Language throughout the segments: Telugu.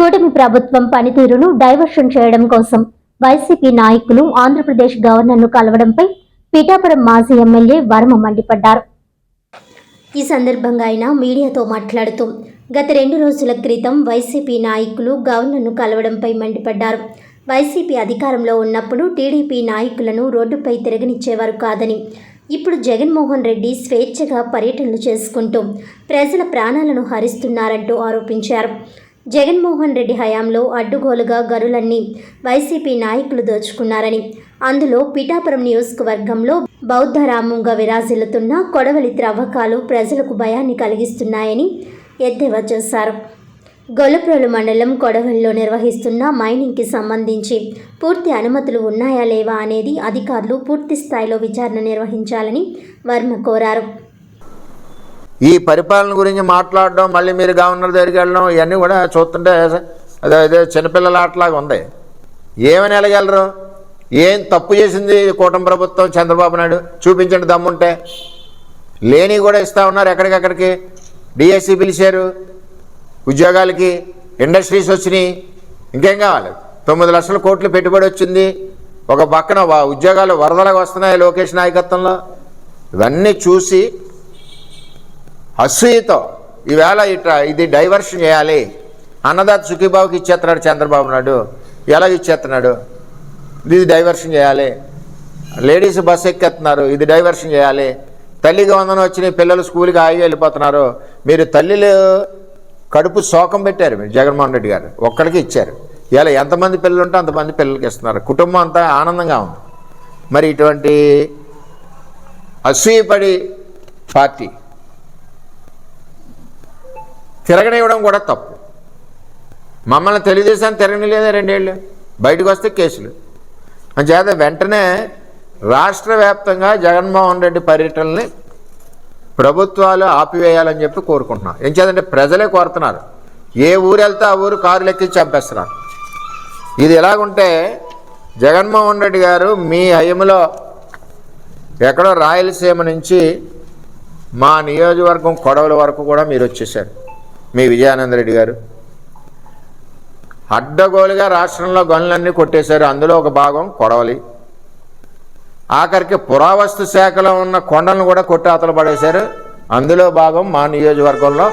కూటమి ప్రభుత్వం పనితీరును డైవర్షన్ చేయడం కోసం వైసీపీ నాయకులు ఆంధ్రప్రదేశ్ గవర్నర్ను కలవడంపై పిఠాపురం మాజీ ఎమ్మెల్యే వర్మ మండిపడ్డారు. ఈ సందర్భంగా ఆయన మీడియాతో మాట్లాడుతూ గత రెండు రోజుల క్రితం వైసీపీ నాయకులు గవర్నర్ను కలవడంపై మండిపడ్డారు. వైసీపీ అధికారంలో ఉన్నప్పుడు టీడీపీ నాయకులను రోడ్డుపై తిరగనిచ్చేవారు కాదని ఇప్పుడు జగన్మోహన్ రెడ్డి స్వేచ్ఛగా పర్యటనలు చేసుకుంటూ ప్రజల ప్రాణాలను హరిస్తున్నారంటూ ఆరోపించారు. జగన్మోహన్ రెడ్డి హయాంలో అడ్డుగోలుగా గరులన్నీ వైసీపీ నాయకులు దోచుకున్నారని. అందులో పిఠాపురం నియోజకవర్గంలో బౌద్ధరామంగా విరాజిల్లుతున్న కొడవలి త్రవ్వకాలు ప్రజలకు భయాన్ని కలిగిస్తున్నాయని ఎద్దేవా చేశారు. గొల్లప్రోలు మండలం కొడవలిలో నిర్వహిస్తున్న మైనింగ్కి సంబంధించి పూర్తి అనుమతులు ఉన్నాయా లేవా అనేది అధికారులు పూర్తి స్థాయిలో విచారణ నిర్వహించాలని వర్మ కోరారు. ఈ పరిపాలన గురించి మాట్లాడడం మళ్ళీ మీరు గవర్నర్ దగ్గరికి వెళ్ళడం ఇవన్నీ కూడా చూస్తుంటే అదే అదే చిన్నపిల్లల ఆటలాగా ఉంది. ఏమని వెళ్ళగలరు ఏం తప్పు చేసింది కూటమి ప్రభుత్వం చంద్రబాబు నాయుడు? చూపించండి దమ్ముంటే. లేని కూడా ఇస్తూ ఉన్నారు ఎక్కడికక్కడికి? డిఎస్సి పిలిచారు. ఉద్యోగాలకి ఇండస్ట్రీస్ వచ్చినాయి. ఇంకేం కావాలి? తొమ్మిది లక్షల కోట్లు పెట్టుబడి వచ్చింది. ఒక పక్కన వా- ఉద్యోగాలు వరదలకు వస్తున్నాయి లోకేష్ నాయకత్వంలో. ఇవన్నీ చూసి అసూయతో ఈవేళ ఇట్లా ఇది డైవర్షన్ చేయాలి. అన్నదాత సుఖీబాబుకి ఇచ్చేస్తున్నాడు చంద్రబాబు నాయుడు. ఎలా ఇచ్చేస్తున్నాడు? ఇది డైవర్షన్ చేయాలి. లేడీస్ బస్సు ఎక్కేస్తున్నారు. ఇది డైవర్షన్ చేయాలి. తల్లికి వందన వచ్చిన పిల్లలు స్కూల్కి ఆగి వెళ్ళిపోతున్నారు. మీరు తల్లిలు కడుపు శోకం పెట్టారు మీరు జగన్మోహన్ రెడ్డి గారు. ఒక్కడికి ఇచ్చారు. ఇలా ఎంతమంది పిల్లలు ఉంటే అంతమంది పిల్లలకి ఇస్తున్నారు. కుటుంబం అంతా ఆనందంగా ఉంది. మరి ఇటువంటి అసూయపడి పార్టీ తిరగనివ్వడం కూడా తప్పు. మమ్మల్ని తెలుగుదేశం తిరగనిలేదా రెండేళ్ళు. బయటకు వస్తే కేసులు. అంచేత వెంటనే రాష్ట్ర వ్యాప్తంగా జగన్మోహన్ రెడ్డి పర్యటనని ప్రభుత్వాలు ఆపివేయాలని చెప్పి కోరుకుంటున్నాం. ఏం చేద్దంటే ప్రజలే కోరుతున్నారు. ఏ ఊరు వెళ్తే ఆ ఊరు కారులు ఎక్కి చంపేస్తున్నారు ఇది ఎలాగుంటే జగన్మోహన్ రెడ్డి గారు మీ హయంలో ఎక్కడో రాయలసీమ నుంచి మా నియోజకవర్గం కొడవల వరకు కూడా మీరు వచ్చేసారు. మీ విజయానంద రెడ్డి గారు. అడ్డగోలుగా రాష్ట్రంలో గనులన్నీ కొట్టేశారు. అందులో ఒక భాగం కొడవలి. ఆఖరికి పురావస్తు శాఖలో ఉన్న కొండలను కూడా కొట్టి అతలు పడేశారు. అందులో భాగం మా నియోజకవర్గంలో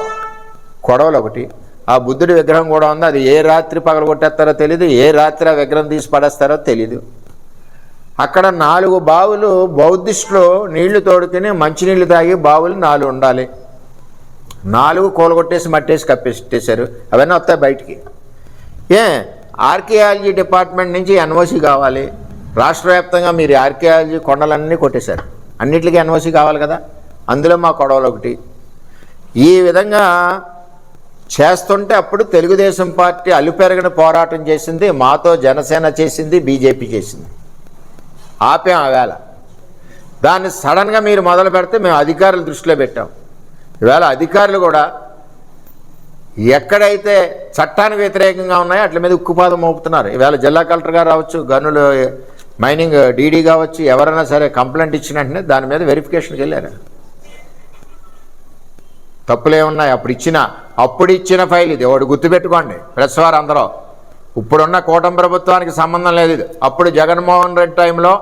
కొడవలు ఒకటి. ఆ బుద్ధుడి విగ్రహం కూడా ఉంది. అది ఏ రాత్రి పగల కొట్టేస్తారో తెలియదు ఏ రాత్రి ఆ విగ్రహం తీసి పడేస్తారో తెలీదు. అక్కడ నాలుగు బావులు బౌద్ధిస్టులు నీళ్ళు తోడుకుని మంచినీళ్ళు తాగి బావులు నాలుగు ఉండాలి. నాలుగు కూలగొట్టేసి మట్టేసి కప్పేసేసారు అవన్నీ వస్తాయి బయటికి. ఏ ఆర్కియాలజీ డిపార్ట్మెంట్ నుంచి ఎన్ఓసి కావాలి. రాష్ట్ర వ్యాప్తంగా మీరు ఆర్కియాలజీ కొండలన్నీ కొట్టేశారు. అన్నిటికీ ఎన్ఓసి కావాలి కదా? అందులో మా కొడవలు ఒకటి. ఈ విధంగా చేస్తుంటే అప్పుడు తెలుగుదేశం పార్టీ అలుపెరగని పోరాటం చేసింది. మాతో జనసేన చేసింది బీజేపీ చేసింది. ఆపాం ఆ వేళ దాన్ని సడన్గా మీరు మొదలు పెడితే మేము అధికారుల దృష్టిలో పెట్టాం. ఈవేళ అధికారులు కూడా ఎక్కడైతే చట్టానికి వ్యతిరేకంగా ఉన్నాయో అట్ల మీద ఉక్కుపాదం మోపుతున్నారు. ఈవేళ జిల్లా కలెక్టర్ గారు రావచ్చు గనులు మైనింగ్ డీడీ కావచ్చు ఎవరైనా సరే కంప్లైంట్ ఇచ్చిన వెంటనే దాని మీద వెరిఫికేషన్కి వెళ్ళారు. తప్పులేమున్నాయి అప్పుడు ఇచ్చిన అప్పుడు ఇచ్చిన ఫైల్ ఇది. ఒకటి గుర్తుపెట్టుకోండి ప్రెస్ వారు అందరూ. ఇప్పుడున్న కూటమి ప్రభుత్వానికి సంబంధం లేదు ఇది. అప్పుడు జగన్మోహన్ రెడ్డి టైంలో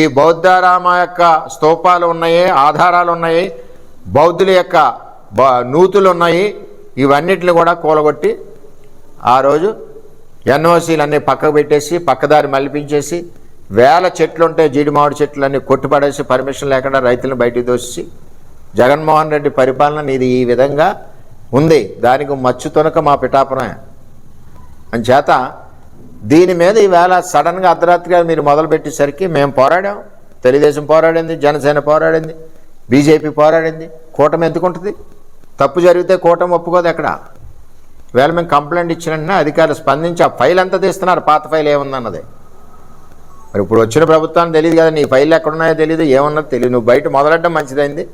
ఈ బౌద్ధారామ యొక్క స్తూపాలు ఉన్నాయి ఆధారాలు ఉన్నాయి. బౌద్ధుల యొక్క బ- నూతులు ఉన్నాయి. ఇవన్నిటిని కూడా కూలగొట్టి ఆ రోజు ఎన్ఓసీలు అన్నీ పక్కకు పెట్టేసి పక్కదారి మలిపించేసి వేల చెట్లు ఉంటే జీడి మామిడి చెట్లన్నీ కొట్టుపడేసి పర్మిషన్ లేకుండా రైతులను బయటికి దోసి జగన్మోహన్ రెడ్డి పరిపాలన నీది ఈ విధంగా ఉంది. దానికి మచ్చు తొనక మా పిఠాపురమే. అని చేత దీని మీద ఈవేళ సడన్గా అర్ధరాత్రిగా మీరు మొదలుపెట్టేసరికి మేము పోరాడాం. తెలుగుదేశం పోరాడింది జనసేన పోరాడింది. బీజేపీ పోరాడింది. కూటమి ఎందుకుంటుంది తప్పు జరిగితే కూటమి ఒప్పుకోదు ఎక్కడ? వేళ మేము కంప్లైంట్ ఇచ్చిన అధికారులు స్పందించి ఆ ఫైల్ అంతా తీస్తున్నారు. పాత ఫైల్ ఏముందన్నది? మరి ఇప్పుడు వచ్చిన ప్రభుత్వానికి తెలియదు కదా నీ ఫైల్ ఎక్కడున్నాయో తెలియదు ఏమన్నది తెలియదు. నువ్వు బయట మొదలెట్టడం మంచిదైంది.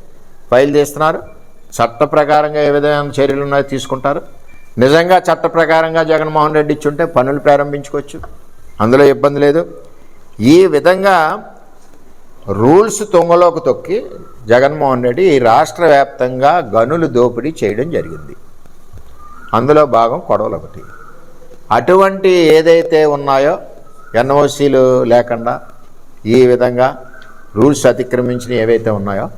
ఫైల్ తీస్తున్నారు. చట్ట ప్రకారంగా ఏ విధమైన చర్యలు ఉన్నాయో తీసుకుంటారు. నిజంగా చట్ట ప్రకారంగా జగన్మోహన్ రెడ్డి ఇచ్చుంటే పనులు ప్రారంభించుకోవచ్చు. అందులో ఇబ్బంది లేదు. ఈ విధంగా రూల్స్ తొంగలోకి తొక్కి జగన్మోహన్ రెడ్డి ఈ రాష్ట్ర వ్యాప్తంగా గనులు దోపిడీ చేయడం జరిగింది. అందులో భాగం కొడవలు ఒకటి. అటువంటి ఏదైతే ఉన్నాయో ఎన్ఓసీలు లేకుండా ఈ విధంగా రూల్స్ అతిక్రమించిన ఏవైతే ఉన్నాయో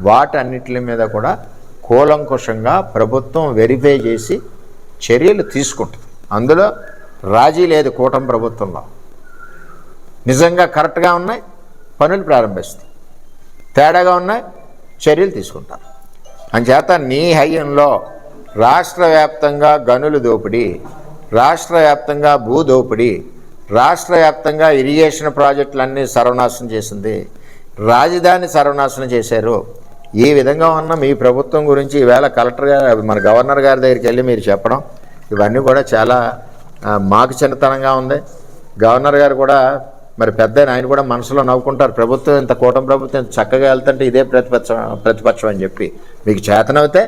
వాటన్నిటి మీద కూడా కూలంకుషంగా ప్రభుత్వం వెరిఫై చేసి చర్యలు తీసుకుంటుంది. అందులో రాజీ లేదు కూటమి ప్రభుత్వంలో. నిజంగా కరెక్ట్గా ఉన్నాయి? పనులు ప్రారంభిస్తాయి. తేడాగా ఉన్న చర్యలు తీసుకుంటారు. అంచేత నీ హయంలో రాష్ట్ర వ్యాప్తంగా గనులు దోపిడీ రాష్ట్ర వ్యాప్తంగా భూ దోపిడీ రాష్ట్ర వ్యాప్తంగా ఇరిగేషన్ ప్రాజెక్టులన్నీ సర్వనాశనం చేసింది. రాజధాని సర్వనాశనం చేశారు. ఈ విధంగా ఉన్న మీ ప్రభుత్వం గురించి ఈవేళ కలెక్టర్ గారు మన గవర్నర్ గారి దగ్గరికి వెళ్ళి మీరు చెప్పడం ఇవన్నీ కూడా చాలా మాకు చిన్నతనంగా ఉంది. గవర్నర్ గారు కూడా మరి పెద్ద ఆయన, కూడా మనసులో నవ్వుకుంటారు. ప్రభుత్వం ఇంత కూటమి ప్రభుత్వం ఇంత చక్కగా వెళ్తుంటే ఇదే ప్రతిపక్షం ప్రతిపక్షం అని చెప్పి. మీకు చేతనవుతే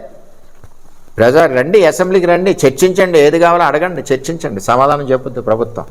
ప్రజా రండి అసెంబ్లీకి రండి చర్చించండి ఏది కావాలో అడగండి చర్చించండి. సమాధానం చెప్పొద్దు ప్రభుత్వం.